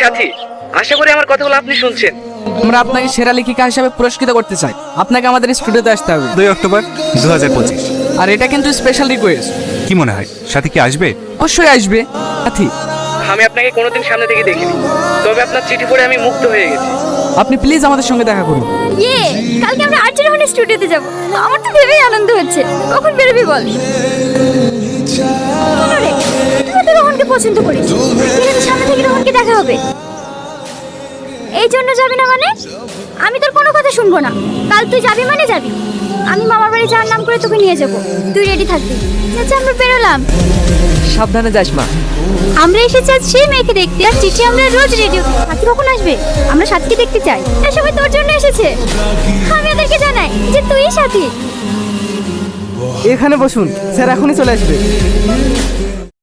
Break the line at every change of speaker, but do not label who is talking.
সাথী আশা করি আমার কথাগুলো আপনি শুনছেন।
আমরা আপনাকে সেরা লেখিকা হিসাবে পুরস্কৃত করতে চাই। আপনাকে আমাদের স্টুডিওতে আসতে হবে।
দুই অক্টোবর দু হাজার পঁচিশ।
আর এটা কিন্তু স্পেশাল রিকোয়েস্ট
কি মনে হয় সাথে কি আসবে?
অবশ্যই আসবে। সাথী।
আমি আপনাকে কোনোদিন সামনে থেকে দেখিনি। তবে আপনার চিঠি পড়ে আমি মুগ্ধ হয়ে গেছি।
আপনি প্লিজ আমাদের সঙ্গে দেখা করুন।
ইয়ে কালকে আমরা আর্চের রোহনের স্টুডিওতে যাব। আমার তো ভেবেই আনন্দ হচ্ছে। কখন বেরোবি বল? কেন তুই তো রোহনকে পছন্দ করিস হবে? এই জন্য যাবি না মানে? আমি তোর কোনো কথা শুনব না। কাল তুই যাবি মানে যাবি। আমি মামার বাড়ি যাওয়ার নাম করে তোকে নিয়ে যাব। তুই রেডি থাকবি। আচ্ছা আমরা বেরোলাম।
সাবধানে যাস মা।
আমরা এসেছি আজ সেই মেয়েকে দেখতে। আর চিঠি আমরা রোজ রেডিও সাথী কখন আসবে? আমরা সাথীকে দেখতে চাই। তার সবাই তোর জন্য এসেছে। আমি ওদেরকে জানাই যে তুই সাথী।
এখানে বসুন। স্যার এখনই চলে আসবে।